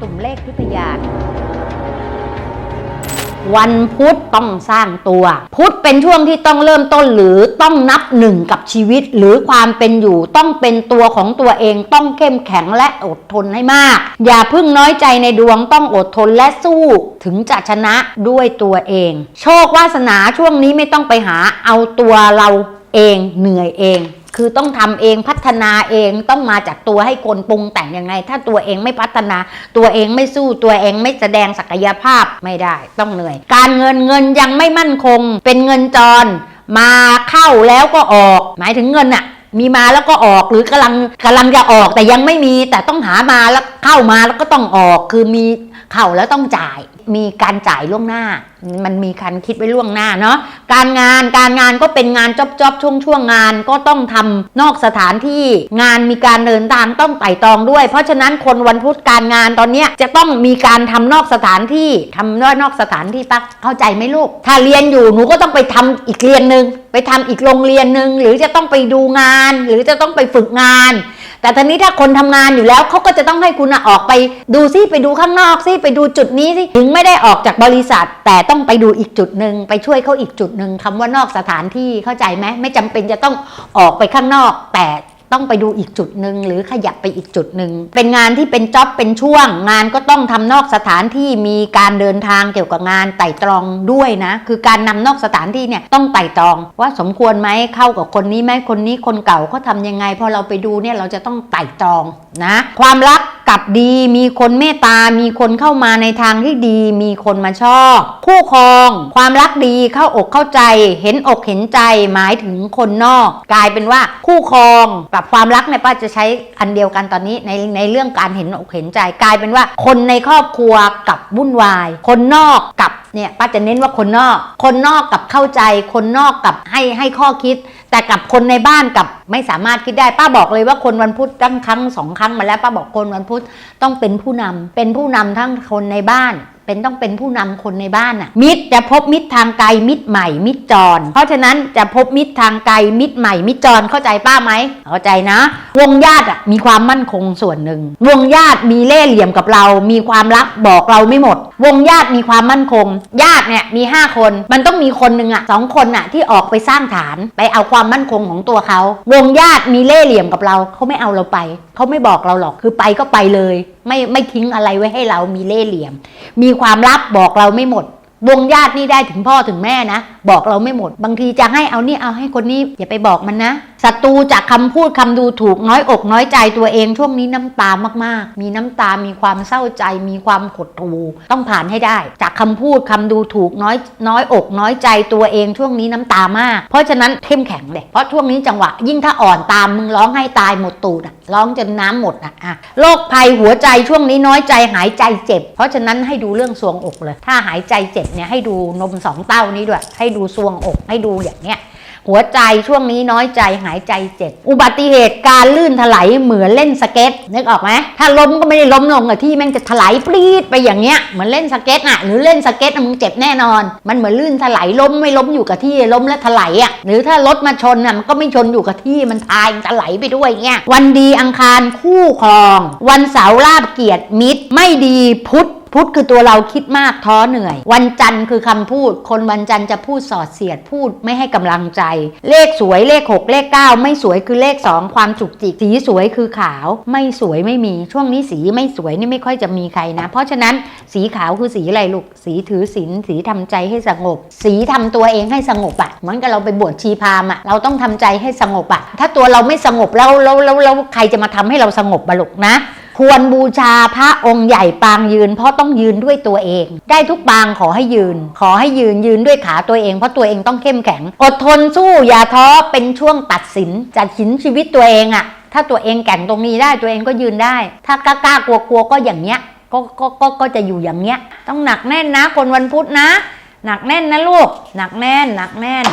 ตุ่มเลขพิทยานวันพุธต้องสร้างตัว พุธเป็นช่วงที่ต้องเริ่มต้นหรือต้องนับหนึ่งกับชีวิต หรือความเป็นอยู่ต้องเป็นตัวของตัวเองต้องเข้มแข็งและอดทนให้มาก อย่าพึ่งน้อยใจในดวงต้องอดทนและสู้ถึงจะชนะด้วยตัวเอง โชควาสนาช่วงนี้ไม่ต้องไปหาเอาตัวเราเองเหนื่อยเอง คือต้องทำเองพัฒนาเองต้องมาจากตัวให้คนปรุงแต่งยังไง ถ้าตัวเองไม่พัฒนา ตัวเองไม่สู้ตัวเองไม่แสดงศักยภาพไม่ได้ ต้องเหนื่อย การเงินเงินยังไม่มั่นคง เป็นเงินจร มาเข้าแล้วก็ออก หมายถึงเงินอะมีมาแล้วก็ออกหรือกำลังกำลังจะออกแต่ยังไม่มีแต่ต้องหามาแล้วเข้ามาแล้วก็ต้องออกคือมีเข้าแล้วต้องจ่าย มีการจ่ายล่วงหน้า มันมีการคิดไว้ล่วงหน้าเนาะการงานการงานก็เป็นงานจอบจอบช่วงช่วงงานก็ต้องทำนอกสถานที่งานมีการเดินทางต้องไต่ตองด้วย เพราะฉะนั้นคนวันพุธการงานตอนเนี้ยจะต้องมีการทำนอกสถานที่ทำนอกสถานที่ปักเข้าใจไหมลูก ถ้าเรียนอยู่หนูก็ต้องไปทำอีกเรียนหนึ่งไปทำอีกโรงเรียนหนึ่งหรือจะต้องไปดูงาน หรือจะต้องไปฝึกงาน แต่ทีนี้ถ้าคนทำงานอยู่แล้วเขาก็จะต้องให้คุณออกไปดูซิไปดูข้างนอกซิไปดูจุดนี้ซิถึงไม่ได้ออกจากบริษัท แต่ต้องไปดูอีกจุดหนึ่งไปช่วยเขาอีกจุดหนึ่งคำว่านอกสถานที่เข้าใจไหมไม่จำเป็นจะต้องออกไปข้างนอกแต่ ต้องไปดูอีกจุดหนึ่งหรือขยับไปอีกจุดหนึ่งเป็นงานที่เป็นจ็อบเป็นช่วง งานก็ต้องทำนอกสถานที่มีการเดินทางเกี่ยวกับงานไต่ตรองด้วยนะ คือการนำนอกสถานที่เนี่ยต้องไต่ตรอง ว่าสมควรไหมเข้ากับคนนี้ไหมคนนี้คนเก่าเขาทำยังไง พอเราไปดูเนี่ยเราจะต้องไต่ตรองนะ ความรักกับดีมีคนเมตตา มีคนเข้ามาในทางที่ดี มีคนมาชอบ คู่ครอง ความรักดีเข้าอกเข้าใจ เห็นอกเห็นใจหมายถึงคนนอก กลายเป็นว่าคู่ครองกับความรักเนี่ยป้าจะใช้อันเดียวกันตอนนี้ในในเรื่องการเห็นอกเห็นใจกลายเป็นว่า คนในครอบครัวกับวุ่นวาย คนนอกกับเนี่ยป้าจะเน้นว่าคนนอก คนนอกกับเข้าใจ คนนอกกับให้ให้ข้อคิด แต่กับคนในบ้านกับไม่สามารถคิดได้ป้าบอกเลยว่าคนวันพุธตั้งครั้งสองครั้งมาแล้วป้าบอกคนวันพุธต้องเป็นผู้นำเป็นผู้นำทั้งคนในบ้าน เป็นต้องเป็นผู้นำคนในบ้านน่ะ มิตรจะพบมิตรทางไกลมิตรใหม่ มิตรจร เพราะฉะนั้นจะพบมิตรทางไกลมิตรใหม่ มิตรจรเข้าใจป้าไหมเข้าใจนะ วงญาติอะมีความมั่นคงส่วนหนึ่ง วงญาติมีเล่ห์เหลี่ยมกับเรา มีความรักบอกเราไม่หมด วงญาติมีความมั่นคง ญาติเนี่ยมี 5 คน มันต้องมีคนหนึ่งอะสองคนอะที่ออกไปสร้างฐานไปเอาความมั่นคงของตัวเขา วงญาติมีเล่ห์เหลี่ยมกับเราเขาไม่เอาเราไปเขาไม่บอกเราหรอกคือไปก็ไปเลย ไม่ไม่ทิ้งอะไรไว้ให้เรามีเล่ห์เหลี่ยม มีความลับบอกเราไม่หมด วงญาตินี่ได้ถึงพ่อถึงแม่นะ บอกเราไม่หมด บางทีจะให้เอานี่เอาให้คนนี้อย่าไปบอกมันนะศัตรูจากคำพูดคำดูถูกน้อยอกน้อยใจตัวเองช่วงนี้น้ำตามากๆ มีน้ำตา มีความเศร้าใจ มีความขดทูต้องผ่านให้ได้ จากคำพูดคำดูถูกน้อยน้อยอกน้อยใจตัวเองช่วงนี้น้ำตามาก เพราะฉะนั้นเข้มแข็งเลยเพราะช่วงนี้จังหวะ ยิ่งถ้าอ่อนตามมึงร้องให้ตายหมดตูดอะร้องจนน้ำหมดอะอะโรคภัยหัวใจช่วงนี้น้อยใจหายใจเจ็บ เพราะฉะนั้นให้ดูเรื่องซวงอกเลย ถ้าหายใจเจ็บเนี่ยให้ดูนมสองเต้านี้ด้วย ให้ดูซวงอกให้ดูอย่างเนี้ย หัวใจช่วงนี้น้อยใจหายใจเจ็บ อุบัติเหตุการลื่นถลายเหมือนเล่นสเก็ตนึกออกไหมถ้าล้มก็ไม่ได้ล้มลงกับที่แม่งจะถลายปรีดไปอย่างเงี้ยเหมือนเล่นสเก็ตอะหรือเล่นสเก็ตมึงเจ็บแน่นอน มันเหมือนลื่นถลายล้มไม่ล้มอยู่กับที่ล้มแล้วถลายอะหรือถ้ารถมาชนอะมันก็ไม่ชนอยู่กับที่มันทายถลายไปด้วยเงี้ยวันดีอังคารคู่ครอง วันเสาร์ลาบเกียรติมิตร ไม่ดีพุธ พุธคือตัวเราคิดมากท้อเหนื่อย วันจันทร์คือคำพูด คนวันจันทร์จะพูดสอดเสียดพูดไม่ให้กำลังใจ เลขสวยเลข 6 เลข 9 ไม่สวยคือเลข 2 ความจุกจิกสีสวยคือขาว ไม่สวยไม่มีช่วงนี้สีไม่สวยนี่ไม่ค่อยจะมีใครนะ เพราะฉะนั้นสีขาวคือสีอะไรลูกสีถือศีลสีทำใจให้สงบ สีทำตัวเองให้สงบอะเหมือนกับเราไปบวชชีพราหมณ์อะเราต้องทำใจให้สงบอะถ้าตัวเราไม่สงบแล้วแล้วแล้วใครจะมาทำให้เราสงบบะลูกนะ ควรบูชาพระองค์ใหญ่ปางยืน เพราะต้องยืนด้วยตัวเอง ได้ทุกปางขอให้ยืน ขอให้ยืนยืนด้วยขาตัวเอง เพราะตัวเองต้องเข้มแข็ง อดทนสู้อย่าท้อเป็นช่วงตัดสินตัดสินชีวิตตัวเองอะถ้าตัวเองแก่งตรงนี้ได้ตัวเองก็ยืนได้ ถ้ากล้ากล้ากลัวกลัวก็อย่างเงี้ยก็ก็ก็ก็จะอยู่อย่างเงี้ย ต้องหนักแน่นนะ คนวันพุธนะ หนักแน่นนะลูก หนักแน่น หนักแน่น